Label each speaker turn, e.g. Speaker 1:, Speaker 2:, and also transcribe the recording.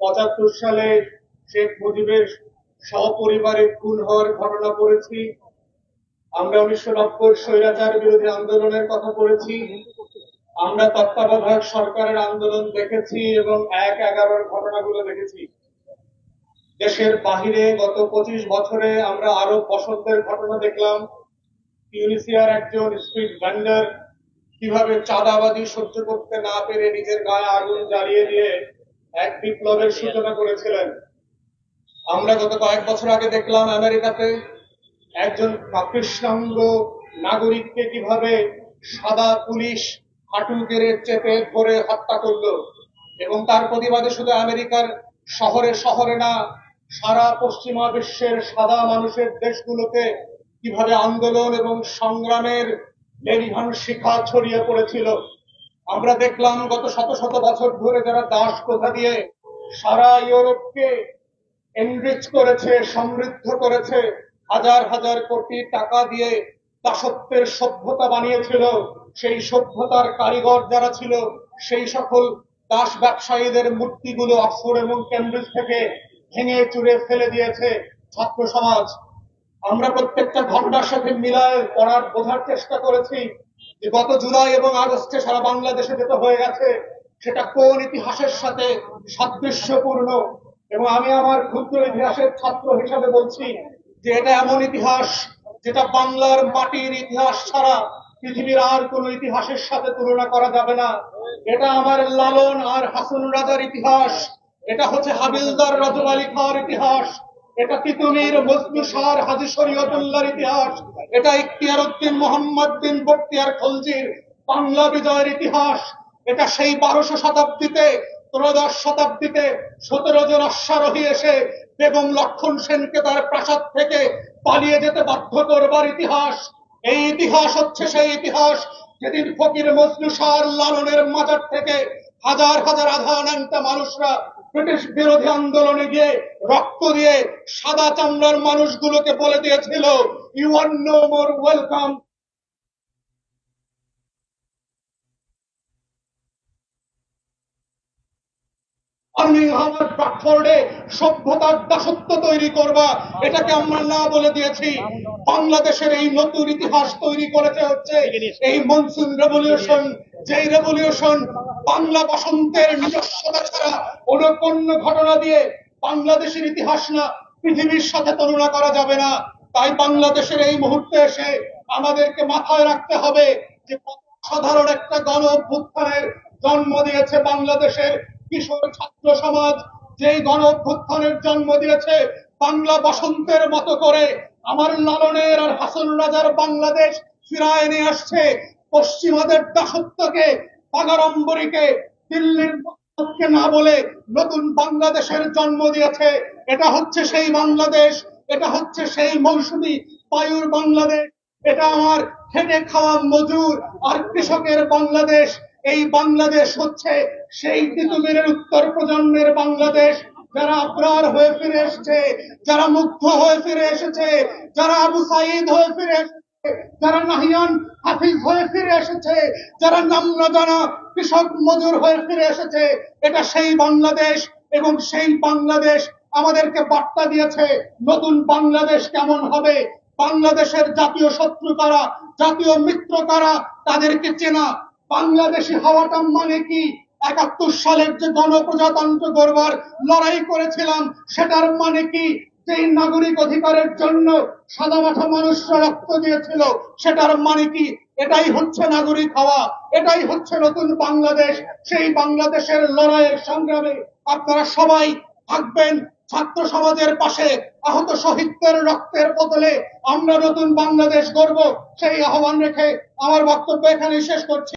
Speaker 1: পঁচাত্তর সালে শেখ মুজিবের সপরিবারে খুন হওয়ার ঘটনা পড়েছি। আমরা উনিশশো নব্বই স্বৈরাচার বিরোধী আন্দোলনের কথা পড়েছি আমরা তত্ত্বাবধায়ক সরকারের আন্দোলন দেখেছি এবং এক এগারোর ঘটনাগুলো দেখেছি। দেশের বাহিরে গত পঁচিশ বছরে আমরা আরও বসন্তের ঘটনা দেখলাম। ইউনিসিয়ার একজন স্ট্রিট ভেন্ডার কীভাবে চাঁদাবাজি সহ্য করতে না পেরে নিজের গায়ে আগুন জ্বালিয়ে দিয়ে এক বিপ্লবের সূচনা করেছিলেন। আমরা গত কয়েক বছর আগে দেখলাম আমেরিকাতে একজন কৃষ্ণাঙ্গ নাগরিককে কীভাবে সাদা পুলিশ হাঁটু গেড়ে চেপে ধরে হত্যা করল এবং তার প্রতিবাদে শুধু আমেরিকার শহরে শহরে না, সারা পশ্চিমা বিশ্বের সাদা মানুষের দেশগুলোতে কীভাবে আন্দোলন এবং সংগ্রামের লেলিহান শিখা ছড়িয়ে পড়েছিল। আমরা দেখলাম গত শত শত বছর ধরে যারা দাস প্রথা দিয়ে সারা ইউরোপকে এনরিচ করেছে, সমৃদ্ধ করেছে, হাজার হাজার কোটি টাকা দিয়ে দাসত্বের সভ্যতা বানিয়েছিল, সেই সভ্যতার কারিগর যারা ছিল, সেই সকল দাস ব্যবসায়ীদের মূর্তিগুলো অক্সফোর্ড এবং কেমব্রিজ থেকে ভেঙে চুরে ফেলে দিয়েছে ছাত্র সমাজ। আমরা প্রত্যেকটা ঘটনার সাথে মিলায় পড়ার বোঝার চেষ্টা করেছি। গত জুলাই এবং আগস্টে সারা বাংলাদেশে যেটা হয়ে গেছে, সেটা কোন ইতিহাসের সাথে সাদৃশ্যপূর্ণ? এবং আমি আমার ক্ষুদ্র ইতিহাসের ছাত্র হিসাবে বলছি যে এটা এমন ইতিহাস যেটা বাংলার মাটির ইতিহাস ছাড়া পৃথিবীর আর কোন ইতিহাসের সাথে তুলনা করা যাবে না। এটা আমার লালন আর হাসন রাজার ইতিহাস। এটা হচ্ছে হাবিলদার রজব আলী খাওয়ার ইতিহাস। এটা তিতুমির মজনু হাজি শরীয়তুল্লাহর ইতিহাস। এটা ইখতিয়ার উদ্দিন মোহাম্মদ বিন বক্তিয়ার খলজির বাংলা বিজয়ের ইতিহাস। এটা সেই বারোশো শতাব্দীতে, ত্রয়োদশ শতাব্দীতে সতেরো জন অশ্বারোহী এসে বেগম লক্ষণ সেনকে তার প্রাসাদ থেকে পালিয়ে যেতে বাধ্য করবার ইতিহাস। এই ইতিহাস হচ্ছে সেই ইতিহাস যেদিন ফকির মজনু শাহর লালনের মাজার থেকে হাজার হাজার আধা আধানান্তা মানুষরা ব্রিটিশ বিরোধী আন্দোলনে গিয়ে রক্ত দিয়ে সাদা চামড়ার মানুষগুলোকে বলে দিয়েছিল you are no more welcome বার্মিংহামের ব্রাডফোর্ডে সভ্যতার দাসত্ব তৈরি করবা। এটাকে আমরা না বলে দিয়েছি। বাংলাদেশের এই নতুন ইতিহাস তৈরি করেছে হচ্ছে এই মনসুন রেভলিউশন যেই রেভলিউশন বাংলা বসন্তের নিজস্বতা ছাড়া অন্য ঘটনা দিয়ে বাংলাদেশের ইতিহাস না পৃথিবীর সাথে তুলনা করা যাবে না। তাই বাংলাদেশের এই মুহূর্তে এসে আমাদেরকে মাথায় রাখতে হবে যে সাধারণ একটা গণ অভ্যুত্থানের জন্ম দিয়েছে বাংলাদেশের কিশোর ছাত্র সমাজ যেই গণ অভ্যুত্থানের জন্ম দিয়েছে, বাংলা বসন্তের মতো করে আমার লালনের আর হাসন রাজার বাংলাদেশ ফিরায় নিয়ে আসছে পশ্চিমাদের দাসত্বকে বাগাড়ম্বরীকে দিল্লির না বলে নতুন বাংলাদেশের জন্ম দিয়েছে। এটা হচ্ছে সেই বাংলাদেশ, এটা হচ্ছে সেই মৌসুমী বায়ুর বাংলাদেশ, এটা আমার খেটে খাওয়া মজুর আর কৃষকের বাংলাদেশ। এই বাংলাদেশ হচ্ছে সেই তিতুমিরের উত্তর প্রজন্মের বাংলাদেশ। যারা আবরার হয়ে ফিরে এসেছে, যারা মুগ্ধ হয়ে ফিরে এসেছে, যারা আবু সাইদ হয়ে ফিরে যারা নাহিয়ান হাফিজ হয়ে ফিরে এসেছে, যারা নাম না জানা কৃষক মজুর হয়ে ফিরে এসেছে, এটা সেই বাংলাদেশ এবং সেই বাংলাদেশ আমাদেরকে বার্তা দিয়েছে, নতুন বাংলাদেশ কেমন হবে? বাংলাদেশের জাতীয় শত্রু কারা? জাতীয় মিত্র কারা? তাদেরকে চেনা। বাংলাদেশি হওয়াটা মানে কি? একাত্তর সালের যে গণপ্রজাতন্ত্র গড়বার লড়াই করেছিলাম, সেটার মানে কি? যেই নাগরিক অধিকারের জন্য সাদামাঠা মানুষরা রক্ত দিয়েছিল, সেটার মানে কি? এটাই হচ্ছে নাগরিক হওয়া, এটাই হচ্ছে নতুন বাংলাদেশ। সেই বাংলাদেশের লড়াইয়ের সংগ্রামে আপনারা সবাই থাকবেন, ছাত্র সমাজের পাশে, আহত শহীদদের রক্তের বদলে আমরা নতুন বাংলাদেশ গড়ব। সেই আহ্বান রেখে আমার বক্তব্য এখানে শেষ করছি।